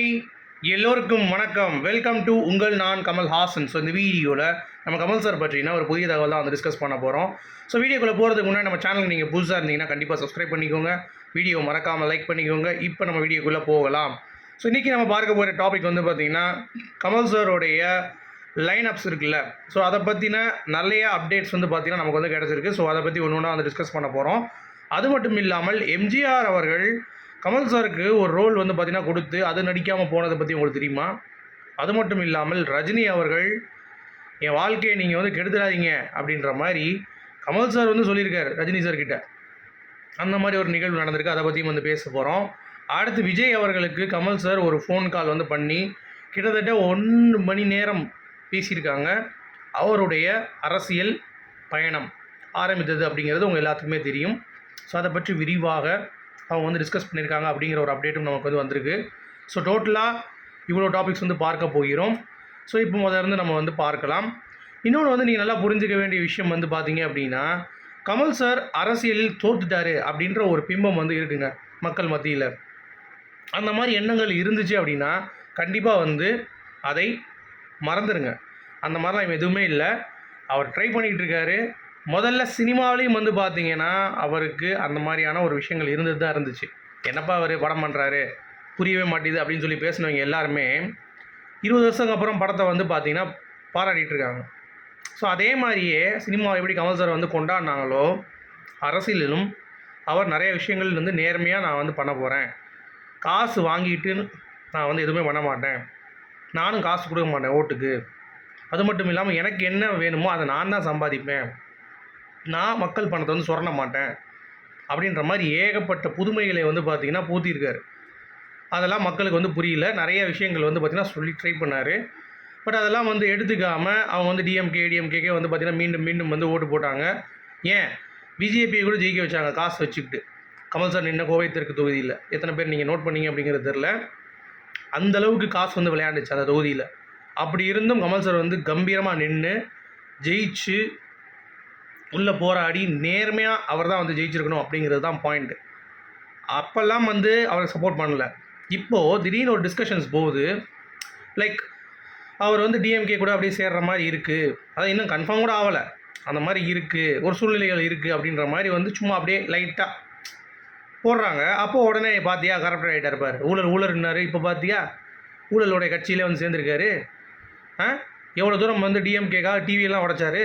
Hi எல்லோருக்கும் வணக்கம். Welcome to உங்கள் நான் கமல் ஹாசன். ஸோ இந்த வீடியோவில் நம்ம கமல் சார் பற்றினா ஒரு புதிய தகவல் தான் வந்து டிஸ்கஸ் பண்ண போகிறோம் ஸோ வீடியோக்குள்ளே போகிறதுக்கு முன்னாடி நம்ம சேனலுக்கு நீங்கள் புதுசாக இருந்தீங்கன்னா கண்டிப்பாக சப்ஸ்கிரைப் பண்ணிக்கோங்க. வீடியோ மறக்காமல் லைக் பண்ணிக்கோங்க. இப்போ நம்ம வீடியோக்குள்ளே போகலாம். ஸோ இன்றைக்கி நம்ம பார்க்க போகிற டாபிக் வந்து பார்த்திங்கன்னா கமல் சாரோடைய லைன் அப்ஸ் இருக்குல்ல. ஸோ அதை பற்றின நிறைய அப்டேட்ஸ் வந்து பார்த்திங்கன்னா நமக்கு வந்து கிடச்சிருக்கு. ஸோ அதை பற்றி ஒன்று ஒன்றா வந்து டிஸ்கஸ் பண்ண போகிறோம் அது மட்டும் இல்லாமல் எம்ஜிஆர் அவர்கள் கமல் சாருக்கு ஒரு ரோல் வந்து பார்த்திங்கன்னா கொடுத்து அது நடிக்காமல் போனதை பற்றி உங்களுக்கு தெரியுமா? அது மட்டும் இல்லாமல் ரஜினி அவர்கள் என் வாழ்க்கையை நீங்கள் வந்து கெடுத்துடாதீங்க அப்படின்ற மாதிரி கமல் சார் வந்து சொல்லியிருக்கார் ரஜினி சார் கிட்ட அந்த மாதிரி ஒரு நிகழ்வு நடந்திருக்கு. அதை பற்றியும் வந்து பேச போகிறோம் அடுத்து விஜய் அவர்களுக்கு கமல் சார் ஒரு ஃபோன் கால் வந்து பண்ணி கிட்டத்தட்ட ஒன்று மணி நேரம் பேசியிருக்காங்க. அவருடைய அரசியல் பயணம் ஆரம்பித்தது அப்படிங்கிறது உங்கள் எல்லாத்துக்குமே தெரியும். ஸோ அதை பற்றி விரிவாக அவங்க வந்து டிஸ்கஸ் பண்ணியிருக்காங்க அப்படிங்கிற ஒரு அப்டேட்டும் நமக்கு வந்து வந்திருக்கு. ஸோ டோட்டலாக இவ்வளோ டாபிக்ஸ் வந்து பார்க்க போகிறோம். ஸோ இப்போ முதல்ல இருந்து நம்ம வந்து பார்க்கலாம். இன்னொன்று வந்து நீங்கள் நல்லா புரிஞ்சுக்க வேண்டிய விஷயம் வந்து பார்த்தீங்க அப்படின்னா கமல் சார் அரசியலில் தோத்துட்டாரு அப்படின்ற ஒரு பிம்பம் வந்து இருக்குங்க மக்கள் மத்தியில். அந்த மாதிரி எண்ணங்கள் இருந்துச்சு அப்படின்னா கண்டிப்பாக வந்து அதை மறந்துடுங்க அந்த மாதிரிலாம் எதுவுமே இல்லை. அவர் ட்ரை பண்ணிக்கிட்டு இருக்காரு. முதல்ல சினிமாவிலையும் வந்து பார்த்தீங்கன்னா அவருக்கு அந்த மாதிரியான ஒரு விஷயங்கள் இருந்தது தான் இருந்துச்சு. என்னப்பா அவர் படம் பண்ணுறாரு புரியவே மாட்டேது அப்படின்னு சொல்லி பேசினவங்க எல்லாருமே இருபது வருஷத்துக்கு அப்புறம் படத்தை வந்து பார்த்தீங்கன்னா பாராட்டிகிட்டு இருக்காங்க. ஸோ அதே மாதிரியே சினிமா எப்படி கமல் சார் வந்து கொண்டாடினாங்களோ அரசியலிலும் அவர் நிறைய விஷயங்கள் வந்து நேர்மையாக நான் வந்து பண்ண போகிறேன் காசு வாங்கிட்டு நான் வந்து எதுவுமே பண்ண மாட்டேன். நானும் காசு கொடுக்க மாட்டேன் ஓட்டுக்கு. அது மட்டும் இல்லாமல் எனக்கு என்ன வேணுமோ அதை நான் தான் சம்பாதிப்பேன். நான் மக்கள் பணத்தை வந்து சுரண்ட மாட்டேன். அப்படின்ற மாதிரி ஏகப்பட்ட புதுமைகளை வந்து பார்த்திங்கன்னா பூத்தியிருக்கார் அதெல்லாம் மக்களுக்கு வந்து புரியல. நிறைய விஷயங்கள் வந்து பார்த்திங்கன்னா சொல்லி ட்ரை பண்ணார். பட் அதெல்லாம் வந்து எடுத்துக்காமல் அவங்க வந்து டிஎம்கே டிஎம்கேக்கே வந்து பார்த்திங்கன்னா மீண்டும் மீண்டும் வந்து ஓட்டு போட்டாங்க. ஏன்? பிஜேபியை கூட ஜெயிக்க வச்சாங்க. காசு வச்சுக்கிட்டு. கமல் சார் நின்ன கோவை தெற்கு தொகுதியில். எத்தனை பேர் நீங்கள் நோட் பண்ணீங்க அப்படிங்கிறது தெரில அந்த அளவுக்கு காசு வந்து விளையாண்டுச்சு அந்த தொகுதியில். அப்படி இருந்தும் கமல் சார் வந்து கம்பீரமாக நின்று ஜெயிச்சு உள்ளே போராடி நேர்மையாக அவர் தான் வந்து ஜெயிச்சிருக்கணும் அப்படிங்கிறது தான் பாயிண்ட் அப்போல்லாம் வந்து அவரை சப்போர்ட் பண்ணல. இப்போது திடீர்னு ஒரு டிஸ்கஷன்ஸ் போகுது. லைக் அவர் வந்து டிஎம்கே கூட அப்படியே சேர்ற மாதிரி இருக்குது அது இன்னும் கன்ஃபார்ம் கூட ஆகலை. அந்த மாதிரி இருக்குது ஒரு சூழ்நிலைகள் இருக்குது அப்படின்ற மாதிரி வந்து சும்மா அப்படியே லைட்டாக போடுறாங்க. அப்போது உடனே பார்த்தியா கரப்டர் ஆகிட்டா இருப்பார் ஊழல் ஊழல்னார் இப்போ பார்த்தியா ஊழலோடைய கட்சியிலே வந்து சேர்ந்துருக்காரு. ஆ? எவ்வளோ தூரம் வந்து டிஎம்கேக்காக டிவியெல்லாம் உடைச்சாரு?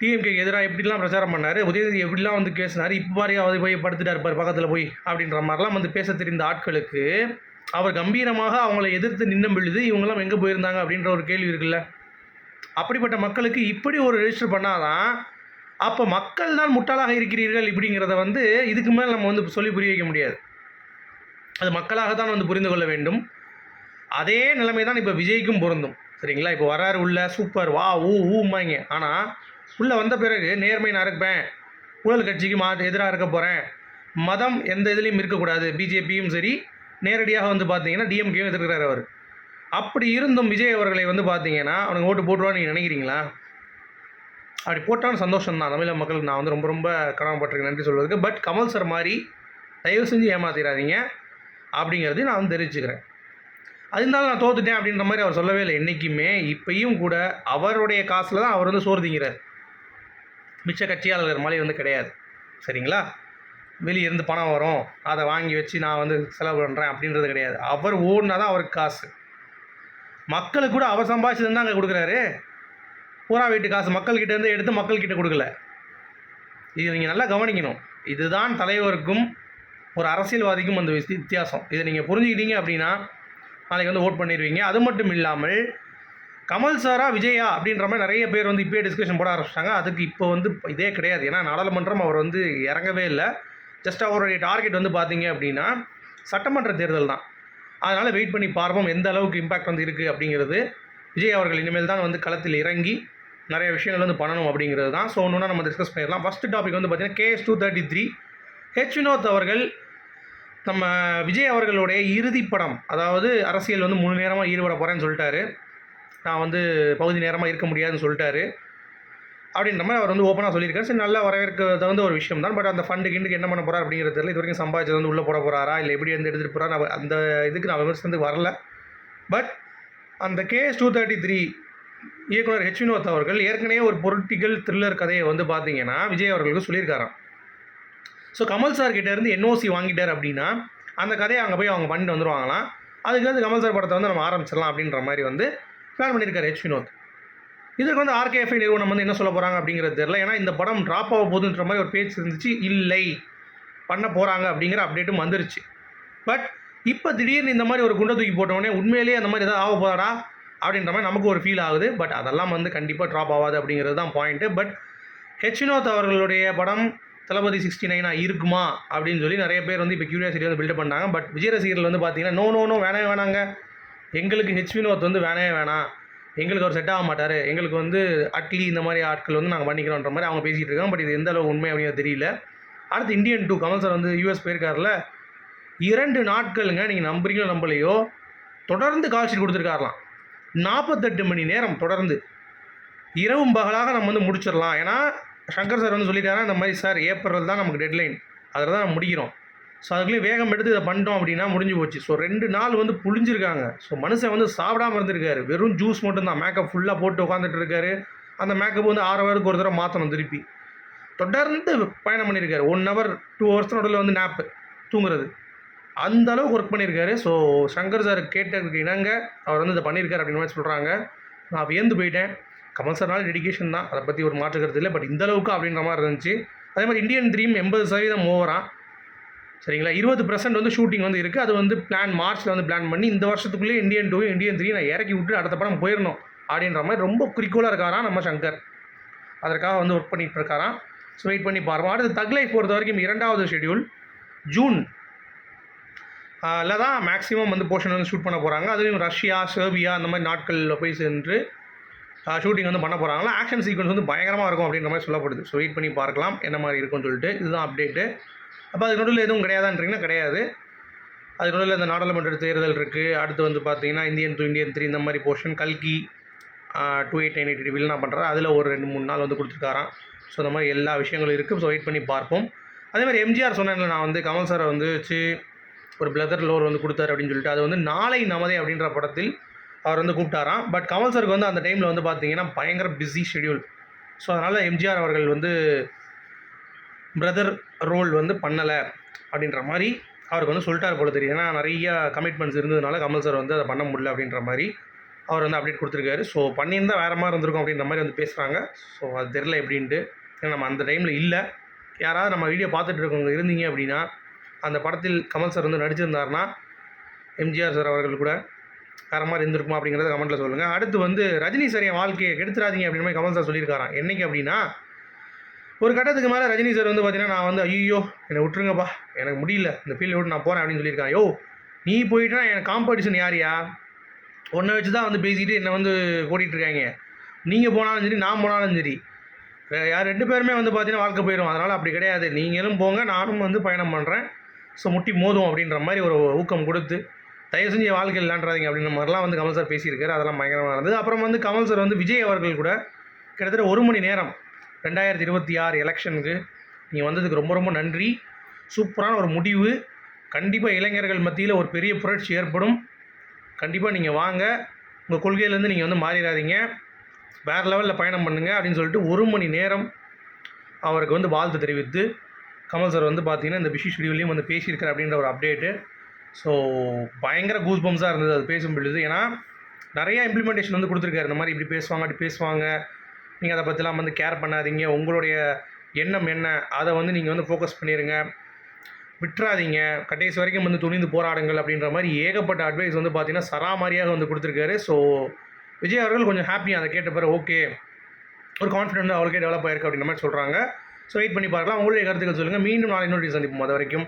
டிஎம்கேக்கு எதிராக எப்படிலாம் பிரச்சாரம் பண்ணார். உதயநிதி எப்படிலாம் வந்து பேசினார்? இப்போ மாதிரி அவர் போய் படுத்துட்டார் இருப்பார் பக்கத்தில் போய் அப்படின்ற மாதிரிலாம் வந்து பேச தெரிந்த ஆட்களுக்கு அவர் கம்பீரமாக அவங்கள எதிர்த்து நின்னம் பொழுது இவங்கெல்லாம் எங்கே போயிருந்தாங்க அப்படின்ற ஒரு கேள்வி இருக்குல்ல? அப்படிப்பட்ட மக்களுக்கு இப்படி ஒரு ரெஜிஸ்டர் பண்ணாதான் அப்போ மக்கள் தான் முட்டாளாக இருக்கிறீர்கள் இப்படிங்கிறத வந்து இதுக்கு மேலே நம்ம வந்து சொல்லி புரிய வைக்க முடியாது. அது மக்களாக தான் வந்து புரிந்து கொள்ள வேண்டும். அதே நிலைமை தான் இப்போ விஜய்க்கும் பொருந்தும். சரிங்களா? இப்போ வராரு உள்ள சூப்பர் வா ஊ ஊம்பாங்க. ஆனால் உள்ளே வந்த பிறகு நேர்மை நான் இருப்பேன் ஊழல் கட்சிக்கு மா எதிராக இருக்க போகிறேன் மதம் எந்த இதுலேயும் இருக்கக்கூடாது. பிஜேபியும் சரி நேரடியாக வந்து பார்த்தீங்கன்னா டிஎம்கேயும் எதிர்க்கிறார் அவர். அப்படி இருந்தும் விஜய் அவர்களை வந்து பார்த்தீங்கன்னா அவனுக்கு ஓட்டு போட்டுருவான்னு நீங்கள் நினைக்கிறீங்களா? அப்படி போட்டாலும் சந்தோஷம் தான் தமிழக மக்களுக்கு நான் வந்து ரொம்ப ரொம்ப கடமைப்பட்டிருக்கேன். நன்றி சொல்வதற்கு பட் கமல் சார் மாதிரி தயவு செஞ்சு ஏமாத்திடாதீங்க அப்படிங்கிறது நான் வந்து தெரிவிச்சுக்கிறேன். அது இருந்தாலும் நான் தோத்துட்டேன் அப்படின்ற மாதிரி அவர் சொல்லவே இல்லை. என்றைக்குமே இப்பயும் கூட அவருடைய காசில் தான் அவர் வந்து சோறு திங்கிறார். மிச்ச கட்சியாளர்கள் மாதிரி வந்து கிடையாது. சரிங்களா? வெளியே இருந்து பணம் வரும். அதை வாங்கி வச்சு நான் வந்து செலவு பண்ணுறேன் அப்படின்றது கிடையாது. அவர் ஓடினா தான் அவருக்கு காசு. மக்களுக்கு கூட அவர் சம்பாதிச்சது தான் அங்கே கொடுக்குறாரு. பூரா வீட்டு காசு மக்கள்கிட்டேருந்து எடுத்து மக்கள்கிட்ட கொடுக்கல. இது நீங்கள் நல்லா கவனிக்கணும். இதுதான் தலைவருக்கும் ஒரு அரசியல்வாதிக்கும் அந்த வித்தியாசம். இதை நீங்கள் புரிஞ்சுக்கிட்டீங்க அப்படின்னா நாளைக்கு வந்து ஓட் பண்ணிடுவீங்க. அது மட்டும் இல்லாமல் கமல் சாரா விஜயா அப்படின்ற மாதிரி நிறைய பேர் வந்து இப்போயே டிஸ்கஷன் போட ஆரம்பிச்சிட்டாங்க. அதுக்கு இப்போ வந்து இதே கிடையாது. ஏன்னா நாடாளுமன்றம் அவர் வந்து இறங்கவே இல்லை. ஜஸ்ட் அவருடைய டார்கெட் வந்து பார்த்தீங்க அப்படின்னா சட்டமன்ற தேர்தல் தான். அதனால் வெயிட் பண்ணி பார்ப்போம் எந்த அளவுக்கு இம்பாக்ட் வந்து இருக்குது அப்படிங்கிறது. விஜய் அவர்கள் இனிமேல் தான் வந்து களத்தில் இறங்கி நிறைய விஷயங்கள் வந்து பண்ணணும் அப்படிங்கிறது தான். ஸோ ஒன்று நம்ம டிஸ்கஸ் பண்ணிடலாம். ஃபஸ்ட்டு டாபிக் வந்து பார்த்தீங்கன்னா KS two thirty three H Vinoth அவர்கள் நம்ம விஜய் அவர்களுடைய இறுதி படம் அதாவது அரசியல் வந்து முழு நேரமாக ஈடுபட போகிறேன்னு சொல்லிட்டாரு. நான் வந்து பகுதி நேரமாக இருக்க முடியாதுன்னு சொல்லிட்டாரு. அப்படின்ற மாதிரி அவர் வந்து ஓப்பனாக சொல்லியிருக்காரு. சரி நல்லா வரவேற்க தகுந்த ஒரு விஷயம் தான். பட் அந்த ஃபண்டு கிண்டுக்கு என்ன பண்ண போகிறார் அப்படிங்கிறது தெரியல. இது வரைக்கும் சம்பாதிச்சது வந்து உள்ளே போட போகிறாரா இல்லை எப்படி வந்து எடுத்துகிட்டு போகிறார் அந்த இதுக்கு நான் விமர்சனத்துக்கு வரல. பட் அந்த கேஎஸ் டூ தேர்ட்டி த்ரீ இயக்குனர் ஹெச் வினோத் அவர்கள் ஏற்கனவே ஒரு பொலிட்டிக்கல் த்ரில்லர் கதையை வந்து பார்த்தீங்கன்னா விஜய் அவர்களுக்கு சொல்லியிருக்காராம். ஸோ கமல் சார் கிட்டேருந்து என்ஓசி வாங்கிட்டார் அப்படின்னா அந்த கதையை அங்கே போய் அவங்க பண்ணிட்டு வந்துருவாங்களாம். அதுக்கு வந்து கமல் சார் படத்தை வந்து நம்ம ஆரம்பிச்சிடலாம் அப்படின்ற மாதிரி வந்து பிளான் பண்ணியிருக்காரு ஹெச் வினோத். இதுக்கு வந்து ஆர்கேஎஃப்ஐ நிறுவனம் வந்து என்ன சொல்ல போகிறாங்க அப்படிங்கிறது தெரியல. ஏன்னா இந்த படம் ட்ராப் ஆக போகுதுன்ற மாதிரி ஒரு பேச்சு இருந்துச்சு. இல்லை. பண்ண போகிறாங்க அப்படிங்கிற அப்டேட்டும் வந்துருச்சு. பட் இப்போ திடீர்னு இந்த மாதிரி ஒரு குண்டை தூக்கி போட்டோடனே உண்மையிலேயே அந்த மாதிரி ஏதாவது ஆக போதாடா அப்படின்ற மாதிரி நமக்கு ஒரு ஃபீல் ஆகுது. பட் அதெல்லாம் வந்து கண்டிப்பாக ட்ராப் ஆகாது அப்படிங்கிறது தான் பாயிண்ட்டு பட் ஹெச் வினோத் அவர்களுடைய படம் தளபதி சிக்ஸ்டி நைனாக இருக்குமா? அப்படின்னு சொல்லி நிறைய பேர் வந்து இப்போ க்யூரியாசிட்டி வந்து பில்டப் பண்ணாங்க பட் விஜய் ரசிகர்கள் வந்து பார்த்தீங்கன்னா நோ நோ நோ வேணவே வேணாங்க. எங்களுக்கு ஹெச் வினோத் வந்து வேணவே வேணாம். எங்களுக்கு அவர் செட் ஆக மாட்டார். எங்களுக்கு வந்து அட்லி இந்த மாதிரி ஆட்கள் வந்து நாங்கள் பண்ணிக்கிறோன்ற மாதிரி அவங்க பேசிகிட்டு இருக்காங்க. பட் இது எந்த அளவு உண்மை அப்படிங்கிறது தெரியல. அடுத்து இந்தியன் டூ கமல் சார் வந்து யூஎஸ் போயிருக்காருல. இரண்டு நாட்களுங்க நீங்கள் நம்புறீங்களோ நம்பலையோ தொடர்ந்து கால் ஷீட் கொடுத்துருக்காரலாம். நாற்பத்தெட்டு மணி நேரம் தொடர்ந்து. இரவும் பகலாக நம்ம வந்து முடிச்சிடலாம். ஏன்னா சங்கர் சார் வந்து சொல்லிட்டாரா இந்த மாதிரி சார் ஏப்ரல் தான் நமக்கு டெட்லைன் அதில் தான் நம்ம முடிக்கிறோம். ஸோ அதுக்குள்ளே வேகம் எடுத்து இதை பண்ணிட்டோம் அப்படின்னா முடிஞ்சு போச்சு. ஸோ ரெண்டு நாள் வந்து புழிஞ்சிருக்காங்க. ஸோ மனுஷன் வந்து சாப்பிடாம இருந்திருக்காரு. வெறும் ஜூஸ் மட்டும்தான். மேக்கப் ஃபுல்லாக போட்டு உட்காந்துட்டு இருக்காரு. அந்த மேக்கப் வந்து ஆறு வாரத்துக்கு ஒரு தடவை மாற்றணும் திருப்பி. தொடர்ந்து பயணம் பண்ணியிருக்காரு ஒன் ஹவர் டூ ஹவர்ஸ் நடுவில் வந்து நேப்பு தூங்குறது. அந்த அளவுக்கு ஒர்க் பண்ணியிருக்காரு ஸோ சங்கர் சார் கேட்டதுக்கு இணங்க அவர் வந்து இதை பண்ணியிருக்காரு அப்படின்னு மாதிரி சொல்கிறாங்க நான் வியந்து போயிட்டேன். கமல் சார்னால டெடிகேஷன் தான். அதை பற்றி ஒரு மாற்று கருத்து இல்லை. பட் இந்த அளவுக்கு அப்படின்ற மாதிரி இருந்துச்சு. அதே மாதிரி இந்தியன் ட்ரீம் எண்பது சதவீதம் ஓவரா சரிங்களா? இருபது பர்சன்ட் வந்து ஷூட்டிங் வந்து இருக்குது அது வந்து பிளான் மார்ச்சில் வந்து பிளான் பண்ணி இந்த வருஷத்துக்குள்ளே இந்தியன் டூ இந்தியன் த்ரீ நான் இறக்கி விட்டு அடுத்த படம் போயிடணும் அப்படின்ற மாதிரி ரொம்ப குறிக்கோளாக இருக்காராம் நம்ம சங்கர். அதற்காக வந்து ஒர்க் பண்ணிகிட்டு இருக்காராம். ஸோ வெயிட் பண்ணி பாருவோம். அடுத்து தக்லை பொறுத்த வரைக்கும் இரண்டாவது ஷெட்யூல் ஜூன் அதில் தான் மேக்ஸிமம் வந்து போர்ஷன் வந்து ஷூட் பண்ண போகிறாங்க அதுலேயும் ரஷ்யா செர்பியா அந்த மாதிரி நாட்களில் போய் சென்று ஷூட்டிங் வந்து பண்ண போகிறாங்களா ஆக்ஷன் சீக்வன்ஸ் வந்து பயங்கரமாக இருக்கும் அப்படின்ற மாதிரி சொல்லப்படுது. ஸோ வெயிட் பண்ணி பார்க்கலாம். என்ன மாதிரி இருக்கும்னு சொல்லிட்டு. இதுதான் அப்டேட்டு அப்போ அதுக்கு நடுவில் எதுவும் கிடையாதான்றீங்கன்னா கிடையாது. அதுக்கு நடுவில் இந்த நாடாளுமன்ற தேர்தல் இருக்குது அடுத்து வந்து பார்த்தீங்கன்னா இந்தியன் டூ இந்தியன் த்ரீ இந்த மாதிரி போர்ஷன் கல்கி டூ எயிட் நைன் எயிட் வில்னா பண்ணுறாரு அதில் ஒரு ரெண்டு மூணு நாள் வந்து கொடுத்துருக்காராம். ஸோ இந்த மாதிரி எல்லா விஷயங்களும் இருக்குது ஸோ வெயிட் பண்ணி பார்ப்போம். அதே மாதிரி எம்ஜிஆர் சொன்னேன்ல நான் வந்து கமல் சாரை வந்து வச்சு ஒரு பிளதர் லோர் வந்து கொடுத்தாரு அப்படின்னு சொல்லிட்டு அது வந்து நாளை நமதே அப்படின்ற படத்தில் அவர் வந்து கூப்பிட்டாராம். பட் கமல் சாருக்கு வந்து அந்த டைமில் வந்து பார்த்தீங்கன்னா பயங்கர பிஸி ஷெடியூல் ஸோ அதனால் எம்ஜிஆர் அவர்கள் வந்து பிரதர் ரோல் வந்து பண்ணலை அப்படின்ற மாதிரி அவருக்கு வந்து சொல்லிட்டார் போல தெரியும் ஏன்னா நிறைய கமிட்மெண்ட்ஸ் இருந்ததுனால கமல் சார் வந்து அதை பண்ண முடியல அப்படின்ற மாதிரி அவர் வந்து அப்டேட் கொடுத்துருக்காரு. ஸோ பண்ணியிருந்தால் வேறு மாதிரி இருந்திருக்கும் அப்படின்ற மாதிரி வந்து பேசுகிறாங்க ஸோ அது தெரில எப்படின்ட்டு. ஏன்னா நம்ம அந்த டைமில் இல்லை. யாராவது நம்ம வீடியோ பார்த்துட்டு இருக்கவங்க இருந்தீங்க அப்படின்னா அந்த படத்தில் கமல் சார் வந்து நடிச்சிருந்தாருன்னா எம்ஜிஆர் சார் அவர்கள் கூட வேறு மாதிரி இருந்திருக்குமா அப்படிங்கிறத கமெண்ட்டில் சொல்லுங்கள் அடுத்து வந்து ரஜினி சார் என் வாழ்க்கையை கெடுத்துறாதீங்க அப்படின்னு மாதிரி கமல் சார் சொல்லியிருக்காராம். என்னைக்கு அப்படின்னா ஒரு கட்டத்துக்கு மேலே ரஜினி சார் வந்து பார்த்தீங்கன்னா நான் வந்து ஐயோ என்னை விட்டுருங்கப்பா. எனக்கு முடியல. இந்த ஃபீல்டு விட்டு நான் போகிறேன் அப்படின்னு சொல்லியிருக்கேன் யோ நீ போயிட்டா எனக்கு காம்படிஷன் யாரியா உன்னை வச்சு தான் வந்து பேசிக்கிட்டு என்னை வந்து ஓடிட்டுருக்காங்க நீங்கள் போனாலும் சரி நான் போனாலும் சரி. யார் ரெண்டு பேருமே வந்து பார்த்தீங்கன்னா வாழ்க்கை போயிடும் அதனால் அப்படி கிடையாது. நீங்களும் போங்க நானும் வந்து பயணம் பண்ணுறேன் ஸோ முட்டி மோதும் அப்படின்ற மாதிரி ஒரு ஊக்கம் கொடுத்து தயவு செஞ்சு வாழ்க்கை வாழ்க்கையில் அப்படின்ற மாதிரிலாம் வந்து கமல் சார் பேசியிருக்காரு. அதெல்லாம் பயங்கரமாக இருந்தது அப்புறம் வந்து கமல் சார் வந்து விஜய் அவர்கள் கூட கிட்டத்தட்ட ஒரு மணி நேரம் ரெண்டாயிரத்தி இருபத்தி ஆறு எலெக்ஷனுக்கு நீங்கள் வந்ததுக்கு ரொம்ப ரொம்ப நன்றி. சூப்பரான ஒரு முடிவு. கண்டிப்பாக இளைஞர்கள் மத்தியில் ஒரு பெரிய புரட்சி ஏற்படும். கண்டிப்பாக நீங்கள் வாங்க. உங்கள் கொள்கையிலேருந்து நீங்கள் வந்து மாறிடாதீங்க. வேறு லெவலில் பயணம் பண்ணுங்கள் அப்படின்னு சொல்லிட்டு ஒரு மணி நேரம் அவருக்கு வந்து வாழ்த்து தெரிவித்து கமல் சார் வந்து பார்த்தீங்கன்னா இந்த பிஷி ஷெடியூல்லையும் வந்து பேசியிருக்காரு அப்படின்ற ஒரு அப்டேட்டு ஸோ பயங்கர கூஸ் பம்ஸாக இருந்தது அது பேசும் பொழுது. ஏன்னா நிறையா இம்ப்ளிமெண்டேஷன் வந்து கொடுத்துருக்காரு. இந்த மாதிரி இப்படி பேசுவாங்க அப்படி பேசுவாங்க. நீங்கள் அதை பற்றிலாம் வந்து கேர் பண்ணாதீங்க. உங்களுடைய எண்ணம் என்ன? அதை வந்து நீங்கள் வந்து ஃபோக்கஸ் பண்ணிடுங்க விட்டுறாதீங்க. கடைசி வரைக்கும் வந்து துணிந்து போராடுங்கள் அப்படின்ற மாதிரி ஏகப்பட்ட அட்வைஸ் வந்து பார்த்தீங்கன்னா சராமாரியாக வந்து கொடுத்துருக்காரு. ஸோ விஜய் அவர்கள் கொஞ்சம் ஹாப்பியாக அதை கேட்ட பிறகு ஓகே ஒரு கான்ஃபிடென்ட் அவருக்கே டெவலப் ஆயிருக்கு அப்படின்ற மாதிரி சொல்கிறாங்க ஸோ வெயிட் பண்ணி பார்க்கலாம். உங்களுடைய கருத்துக்கள் சொல்லுங்கள் மீண்டும் நாளை இன்னொரு சந்திப்போம். அது வரைக்கும்.